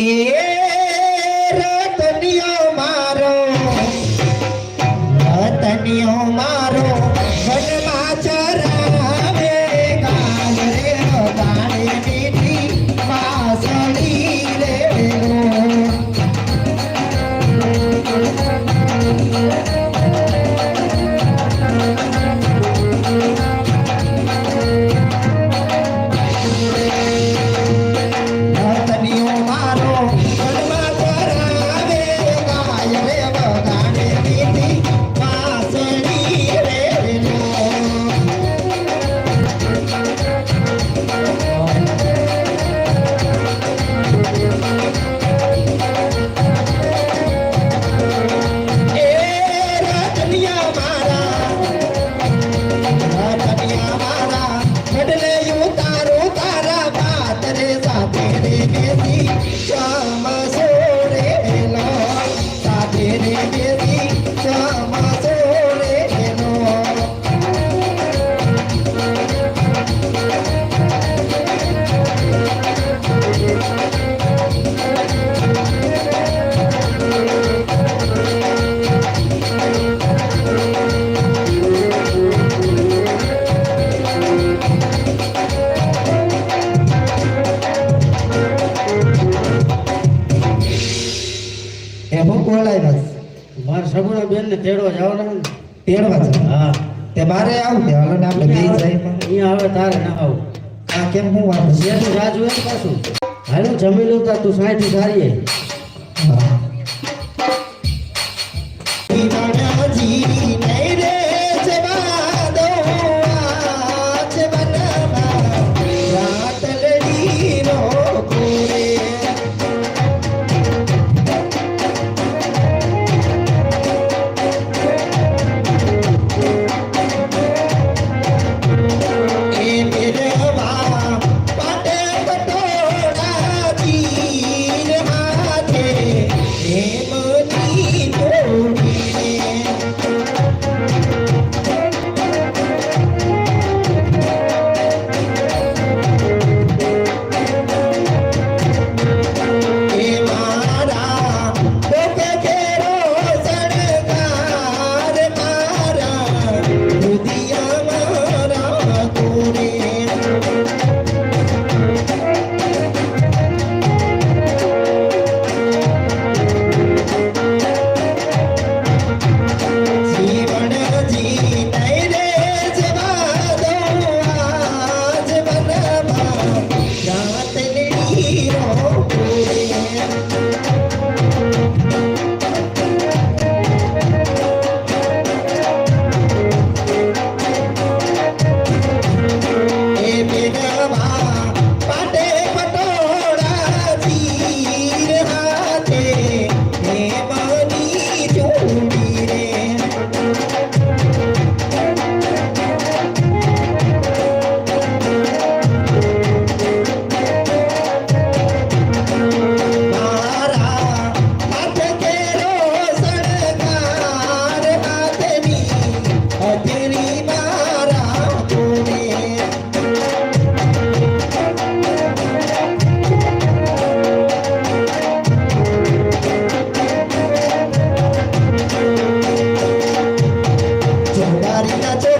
A Thank you. બોલાય બસ સગુણા બેન ને તેડવા જવાના તેડવા છે હા. તે બારે આવું તે હાલો આપણે બે જાય. અહીંયા હવે તારે ના આવું. આ કેમ હું વાત છે રાજુ એમ પાછું? હાલું જમી લઉં તું સાઠી સારી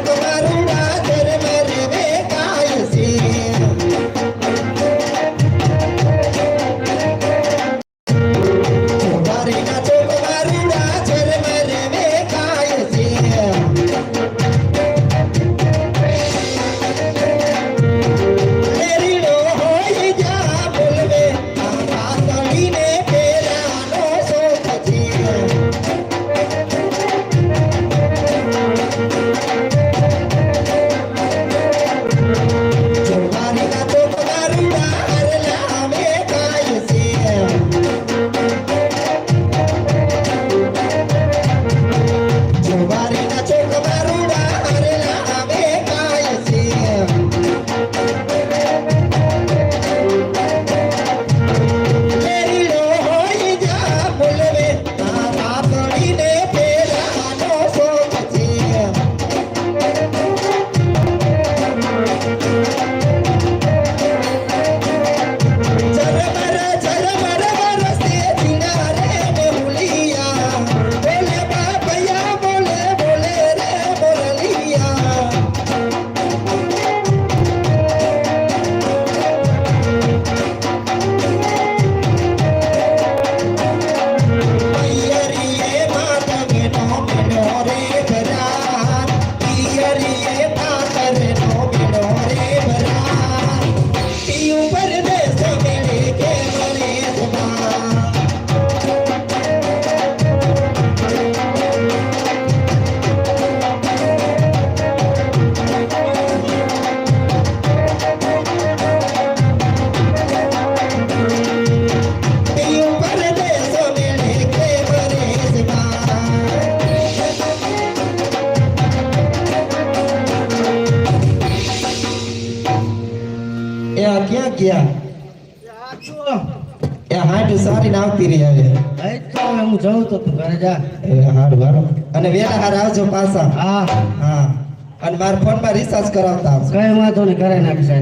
Don't. ગયા એ હાટ સારી આવતી રહી હવે. હું જઉં તું ઘરે જા. એ હાડ અને વેલા હાર આવજો પાછા. હા. હા. અને મારા ફોનમાં રિસાર્જ કરાવતા કઈ વાંધો નહીં ઘરે નાખશે